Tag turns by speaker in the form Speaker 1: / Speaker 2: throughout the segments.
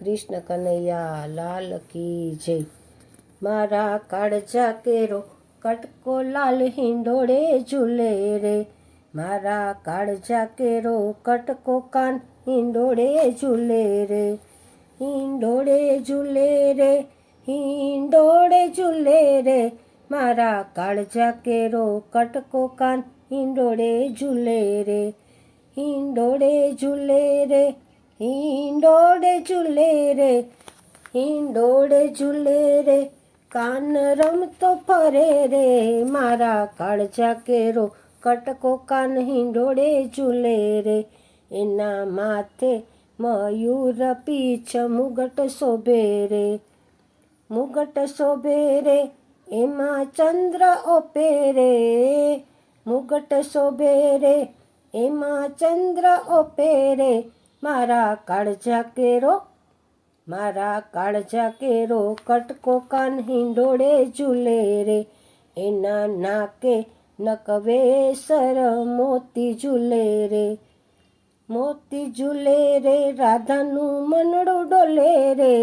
Speaker 1: કૃષ્ણ કનૈયા, લાલ કી જય. મારા કાળજા કેરો, કટકો લાલ હિંડોળે ઝૂલે રે. મારા કાળજા કેરો, કટકો કાન હિંડોળે ઝૂલે રે. હિંડોળે ઝૂલે રે, હિંડોળે ઝૂલે રે. મારા કાળજા કેરો, કટકો કાન હિંડોળે ઝૂલે રે. હિંડોળે ઝૂલે રે. હિંડોળે ઝૂલે રે હિંડોળે ઝૂલે રે કાન રમતો ફરે રે. મારા કાળજા કેરો કટકો કાન હિંડોળે ઝૂલે રે એના માથે મયુર પીછ મુગટ શોભે રે. મુગટ શોભે રે, એમાં ચંદ્ર ઓપે રે મુગટ શોભે રે, એમાં ચંદ્ર ઓપે રે મારા કાળજા કેરો, મારા કાળજા કેરો કટકો કાન હિંડોળે ઝૂલે રે, એના નાકે નકવે સર મોતી ઝૂલે રે, મોતી ઝૂલે રે, રાધાનું મનડું ડોલે રે,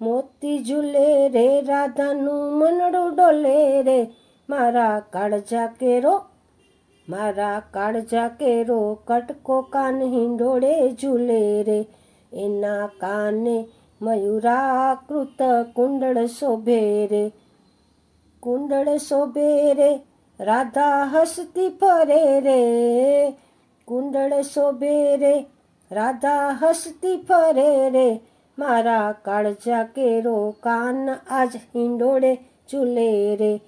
Speaker 1: મોતી ઝૂલે રે, રાધાનું મનડું ડોલે રે, મારા કાળજા કેરો મારા કાળજા કેરો કટકો કાન હિંડોળે ઝૂલે રે. એના કાને મયુરાકૃત કુંડળ શોભે રે. કુંડળ શોભે રે, રાધા હસતી ફરે રે. કુંડળ શોભે રે, રાધા હસતી ફરે રે. મારા કાળજા કેરો કાન આજ હિંડોળે ઝૂલે રે.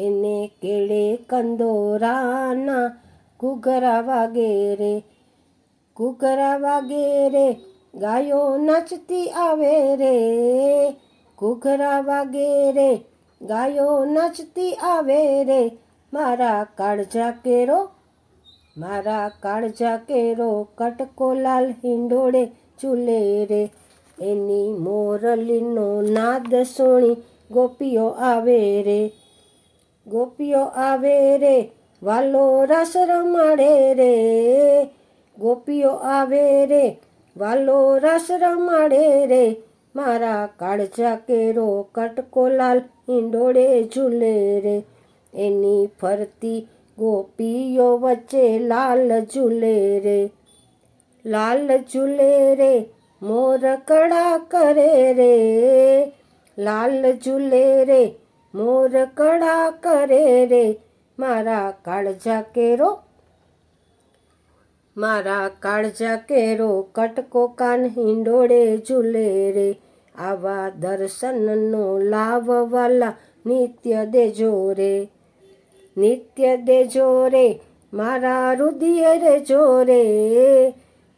Speaker 1: એને કેળે કંદોરાના ઘૂઘરા વાગે રે, ઘૂઘરા વાગે ગાયો નાચતી આવે રે. ઘૂઘરા વાગે ગાયો નાચતી આવે રે. મારા કાળજા કેરો, મારા કાળજા કેરો કટકો લાલ હિંડોળે ચૂલે રે. એની મોરલીનો નાદ સોણી ગોપીઓ આવે રે. ગોપીઓ આવે રે, વાલો રસ રમાડે રે. ગોપીઓ આવે રે, વાલો રસ રમાડે રે. મારા કાળજા કેરો કટકો લાલ ઈંડોળે ઝૂલે રે. એની ફરતી ગોપીઓ વચ્ચે લાલ ઝૂલે રે. લાલ ઝૂલે રે, મોર કડા કરે રે. લાલ ઝૂલે રે મોર કડા કરે રે, મારા કાળજા કેરો. મારા કાળજા કેરો, કટકો કાન હિંડોળે ઝૂલે રે. આવા દર્શનનો લાવવાલા નિત્ય દેજો રે, નિત્ય દેજો રે, મારા રુદિય રે. જોરે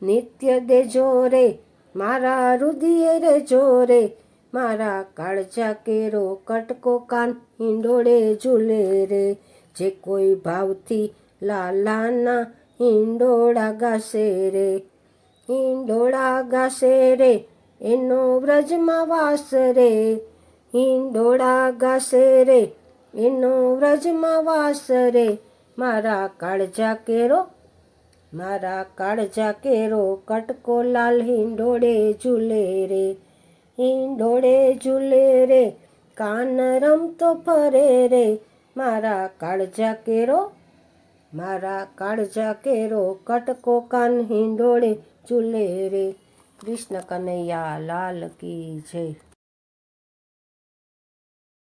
Speaker 1: નિત્ય દેજો રે, મારા રુદિય રે જોરે મારા કાળજા કેરો કટકો કાન હિંડોળે ઝૂલે રે. જે કોઈ ભાવથી લાલાના હિંડોળા ગાશે રે. હિંડોળા ગાશે રે, એનો વ્રજમાં વાસ રે. હિંડોળા ગાશે રે, એનો વ્રજમાં વાસ રે. મારા કાળજા કેરો, મારા કાળજા કેરો કટકો લાલ હિંડોળે ઝૂલે રે. હિંડોળે ઝૂલે રે, કાન રમતો ફરે રે. મારા કાળજા કેરો, મારા કાળજા કેરો, કટકો કાન હિંડોળે ઝૂલે રે. કૃષ્ણ કનૈયા લાલ કી જય.